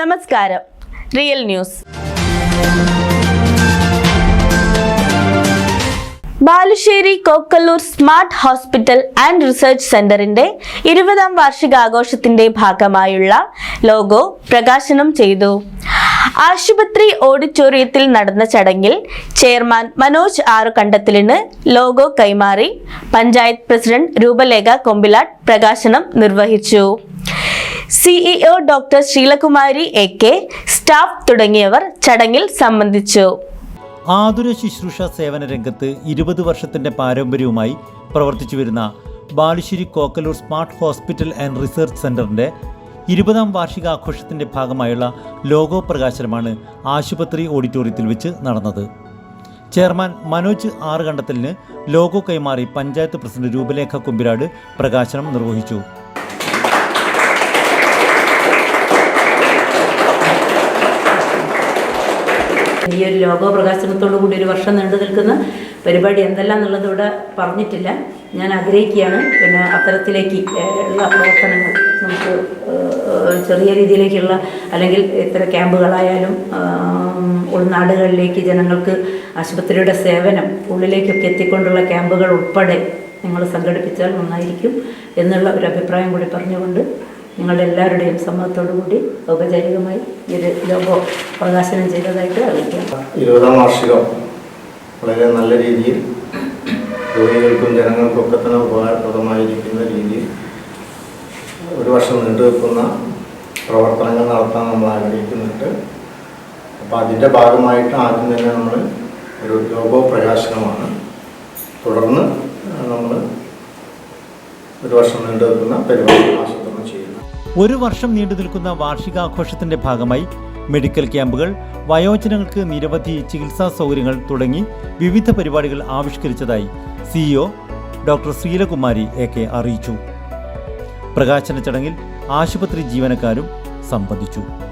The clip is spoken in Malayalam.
നമസ്കാരം. Real news. Balussery Kokkallur smart hospital and research സെന്ററിന്റെ ഇരുപതാം വാർഷികാഘോഷത്തിന്റെ ഭാഗമായുള്ള ലോഗോ പ്രകാശനം ചെയ്തു. ആശുപത്രി ഓഡിറ്റോറിയത്തിൽ നടന്ന ചടങ്ങിൽ ചെയർമാൻ മനോജ് ആറ് കണ്ടത്തിലിന് ലോഗോ കൈമാറി പഞ്ചായത്ത് പ്രസിഡന്റ് രൂപലേഖ കൊമ്പിലാട്ട് പ്രകാശനം നിർവഹിച്ചു. CEO doctor Sreelakumari A K staff തുടങ്ങിയവർ ചടങ്ങിൽ സംബന്ധിച്ചു. ആതുര ശുശ്രൂഷ സേവന രംഗത്ത് ഇരുപത് വർഷത്തിന്റെ പാരമ്പര്യവുമായി പ്രവർത്തിച്ചു വരുന്ന Balussery Kokkallur smart hospital and research സെന്ററിന്റെ ഇരുപതാം വാർഷികാഘോഷത്തിന്റെ ഭാഗമായുള്ള ലോഗോ പ്രകാശനമാണ് ആശുപത്രി ഓഡിറ്റോറിയത്തിൽ വെച്ച് നടന്നത്. ചെയർമാൻ മനോജ് ആറ് കണ്ടത്തലിന് ലോഗോ കൈമാറി പഞ്ചായത്ത് പ്രസിഡന്റ് രൂപലേഖ കുമ്പിരാട് പ്രകാശനം നിർവഹിച്ചു. ഈ ഒരു ലോഗോ പ്രകാശനത്തോടു കൂടി ഒരു വർഷം നീണ്ടു നിൽക്കുന്ന പരിപാടി എന്തെല്ലാം എന്നുള്ളത് ഇവിടെ പറഞ്ഞിട്ടില്ല. ഞാൻ ആഗ്രഹിക്കുകയാണ്. പിന്നെ അത്തരത്തിലേക്ക് ഉള്ള പ്രവർത്തനങ്ങൾ നമുക്ക് ചെറിയ രീതിയിലേക്കുള്ള അല്ലെങ്കിൽ ഇത്തരം ക്യാമ്പുകളായാലും ഉൾനാടുകളിലേക്ക് ജനങ്ങൾക്ക് ആശുപത്രിയുടെ സേവനം ഉള്ളിലേക്കൊക്കെ എത്തിക്കൊണ്ടുള്ള ക്യാമ്പുകൾ ഉൾപ്പെടെ നിങ്ങൾ സംഘടിപ്പിച്ചാൽ നന്നായിരിക്കും എന്നുള്ള ഒരു അഭിപ്രായം കൂടി പറഞ്ഞുകൊണ്ട് സമ്മതത്തോടു കൂടി ഔപചാരികമായി ഒരു ലോഗോ പ്രകാശനം ചെയ്തതായിട്ട് അറിയിക്കാം. ഇരുപതാം വാർഷികം വളരെ നല്ല രീതിയിൽ രോഗികൾക്കും ജനങ്ങൾക്കൊക്കെ തന്നെ ഉപകാരപ്രദമായിരിക്കുന്ന രീതിയിൽ ഒരു വർഷം നീണ്ടു നിൽക്കുന്ന പ്രവർത്തനങ്ങൾ നടത്താൻ നമ്മൾ ആഗ്രഹിക്കുന്നുണ്ട്. അപ്പോൾ അതിന്റെ ഭാഗമായിട്ട് ആദ്യം തന്നെ നമ്മൾ ഒരു ലോഗോ പ്രകാശനമാണ്. തുടർന്ന് നമ്മൾ ഒരു വർഷം നീണ്ടു നിൽക്കുന്ന പരിപാടി ഒരു വർഷം നീണ്ടു നിൽക്കുന്ന വാർഷികാഘോഷത്തിന്റെ ഭാഗമായി മെഡിക്കൽ ക്യാമ്പുകൾ വയോജനങ്ങൾക്ക് നിരവധി ചികിത്സാ സൗകര്യങ്ങൾ തുടങ്ങി വിവിധ പരിപാടികൾ ആവിഷ്കരിച്ചതായി CEO doctor Sreelakumari A K അറിയിച്ചു. പ്രകാശന ചടങ്ങിൽ ആശുപത്രി ജീവനക്കാരും സംബന്ധിച്ചു.